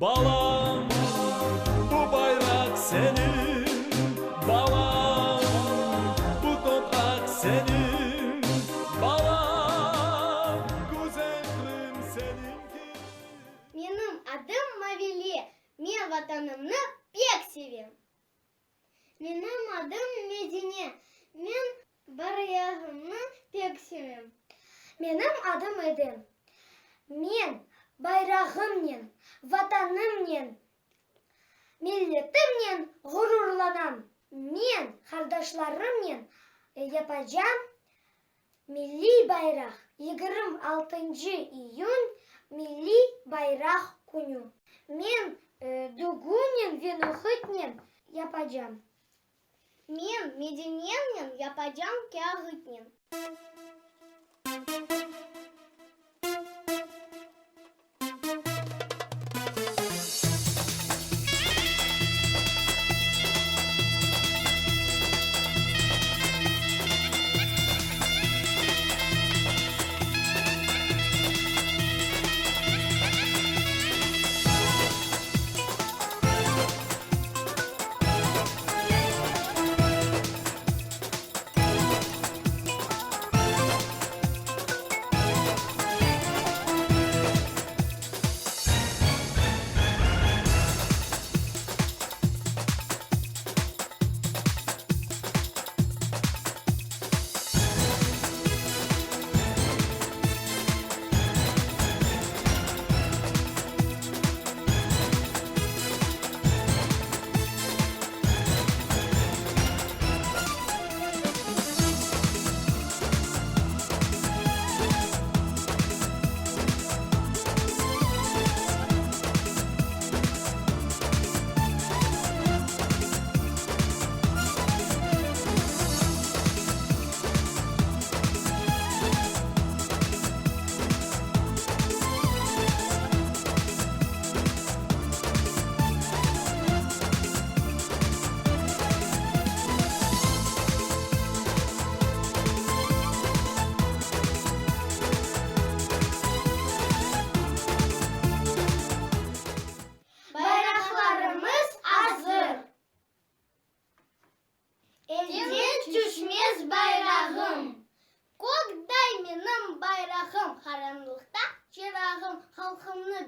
Balam bu bayrak senin Balam bu toprak senin Balam güzelim seninki Benim adım Mavili Ben vatanımı pek seviyorum Benim adım Medine Ben bayrağımı pek seviyorum Benim adım Edim Ben bayrağımnen, vatanımnen, milletimnen gururlanam. Men kardeşlerimnen yapacağım milli bayrak 26 iyun milli bayrak günü. Men e, dugunen venuhitnen yapacağım. Men medenennen yapacağım kağıtnen. Thank you.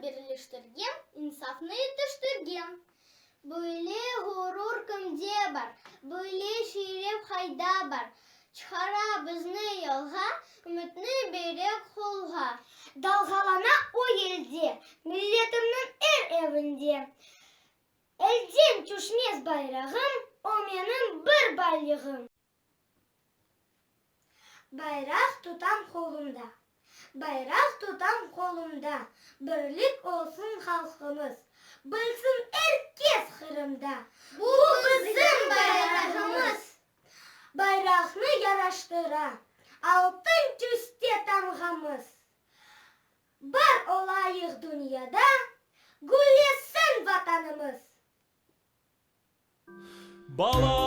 бірлештірген инсафны түштірген бөле ғұрур кімде бар бөле шүйреп қайда бар шығара бізні елға үмітні берек қолға далғалана ой елде милетімнің әр әуінде әлден түшмес байрағым о менің бір байлығым байрақ тұтам қолымда Байрақ тұтан қолымда, бірлік олсын халқымыз. Білсін әркес қырымда, бұл біздің байрағымыз. Байрақны яраштыра, алтын түсте таңғамыз Бар олайық дүнияда, гүлесін ватанымыз. Бала